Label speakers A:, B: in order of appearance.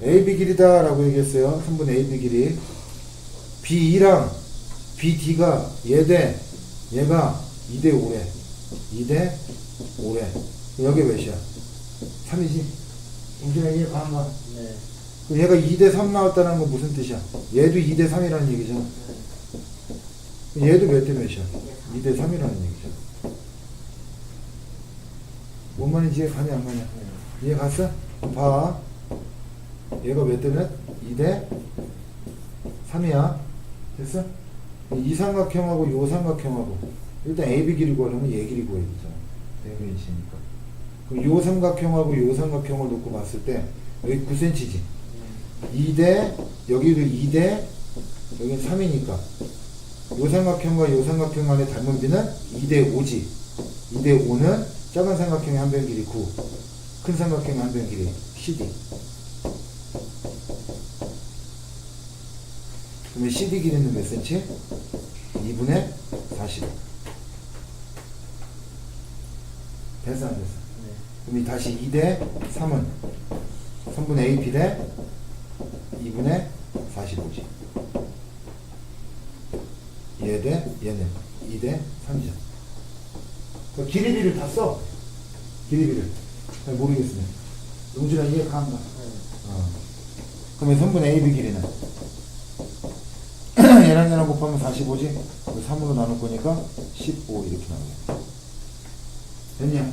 A: AB 길이다 라고 얘기했어요. 3분의 AB 길이. B2랑 BD가 얘대 얘가 2대 5래. 2대 5래. 여기 몇이야? 3이지? 용준아 이해 가는 거야?
B: 네.
A: 그럼 얘가 2대 3 나왔다는 건 무슨 뜻이야? 얘도 2대 3이라는 얘기잖아. 그럼 얘도 몇 대 몇이야? 2대 3이라는 얘기죠. 뭔 말인지 이해 가냐 안 가냐? 이해 갔어? 봐. 얘가 몇대 몇? 2대 3이야. 됐어? 이 삼각형하고 요 삼각형하고 일단 AB 길이 구하려면 얘 길이 구해야 되잖아. 대변이시니까. 그럼 요 삼각형하고 요 삼각형을 놓고 봤을 때 여기 9cm지. 2대 여기도 2대 여기는 3이니까 요 삼각형과 요 삼각형 간의 닮은 비는 2대 5지 2대 5는 작은 삼각형의 한 변 길이 9, 큰 삼각형의 한 변 길이 CD 그러면 CD 길이는 몇 cm? 2분의 40 됐어 안 됐어?
B: 네.
A: 그럼 이 다시 2대 3은 3분의 AP 대 2분의 45지. 얘 대 얘는 2대 3이죠. 그 길이비를 다 써. 길이비를. 잘 모르겠으면. 용준아 이해 가 안 가? 어. 그러면 3분의 AB 길이는 얘랑 얘랑 곱하면 45지? 3으로 나눌 거니까 15 이렇게 나오겠다. 됐냐?